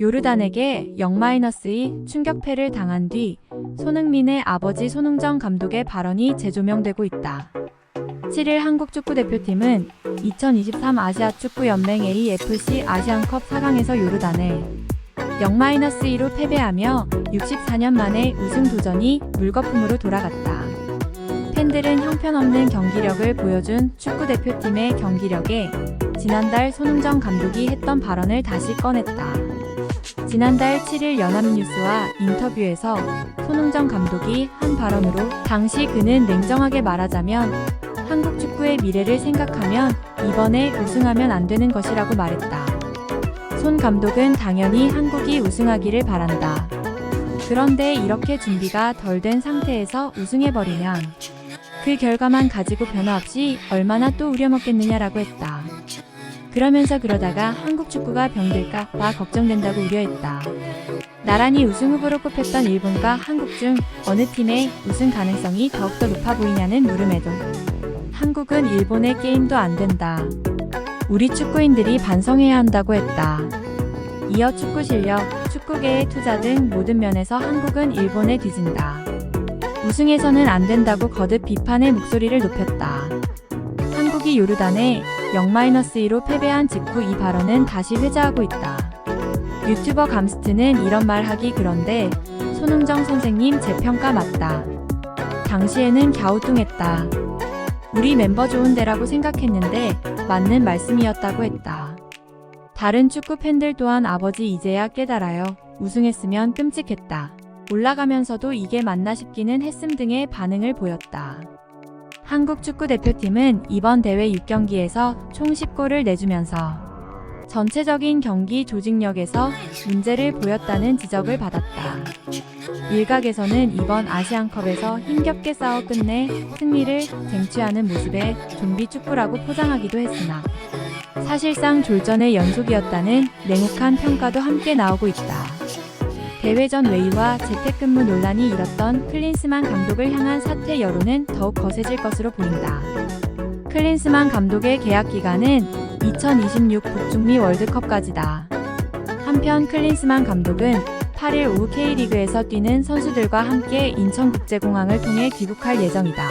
요르단에게 0-2 충격패를 당한 뒤 손흥민의 아버지 손흥정 감독의 발언이 재조명되고 있다. 7일 한국 축구 대표팀은 2023 아시아 축구 연맹 AFC 아시안컵 4강에서 요르단에 0-2로 패배하며 64년 만에 우승 도전이 물거품으로 돌아갔다. 팬들은 형편없는 경기력을 보여준 축구 대표팀의 경기력에 지난달 손흥정 감독이 했던 발언을 다시 꺼냈다. 지난달 7일 연합뉴스와 인터뷰에서 손흥정 감독이 한 발언으로 당시 그는 냉정하게 말하자면 한국 축구의 미래를 생각하면 이번에 우승하면 안 되는 것이라고 말했다. 손 감독은 당연히 한국이 우승하기를 바란다. 그런데 이렇게 준비가 덜 된 상태에서 우승해버리면 그 결과만 가지고 변화 없이 얼마나 또 우려먹겠느냐라고 했다. 그러면서 그러다가 한국 축구가 병들까 봐 걱정된다고 우려했다. 나란히 우승 후보로 꼽혔던 일본과 한국 중 어느 팀의 우승 가능성이 더욱더 높아 보이냐는 물음에도 한국은 일본의 게임도 안 된다. 우리 축구인들이 반성해야 한다고 했다. 이어 축구 실력, 축구계의 투자 등 모든 면에서 한국은 일본에 뒤진다. 우승해서는 안 된다고 거듭 비판의 목소리를 높였다. 한국이 요르단에 0-2로 패배한 직후 이 발언은 다시 회자하고 있다. 유튜버 감스트는 이런 말 하기 그런데 손흥정 선생님 제 평가 맞다. 당시에는 갸우뚱했다. 우리 멤버 좋은 데라고 생각했는데 맞는 말씀이었다고 했다. 다른 축구 팬들 또한 아버지 이제야 깨달아요. 우승했으면 끔찍했다. 올라가면서도 이게 맞나 싶기는 했음 등의 반응을 보였다. 한국 축구 대표팀은 이번 대회 6경기에서 총 10골을 내주면서 전체적인 경기 조직력에서 문제를 보였다는 지적을 받았다. 일각에서는 이번 아시안컵에서 힘겹게 싸워 끝내 승리를 쟁취하는 모습에 좀비 축구라고 포장하기도 했으나 사실상 졸전의 연속이었다는 냉혹한 평가도 함께 나오고 있다. 대회 전 웨이와 재택근무 논란이 일었던 클린스만 감독을 향한 사퇴 여론은 더욱 거세질 것으로 보인다. 클린스만 감독의 계약 기간은 2026 북중미 월드컵까지다. 한편 클린스만 감독은 8일 오후 K리그에서 뛰는 선수들과 함께 인천국제공항을 통해 귀국할 예정이다.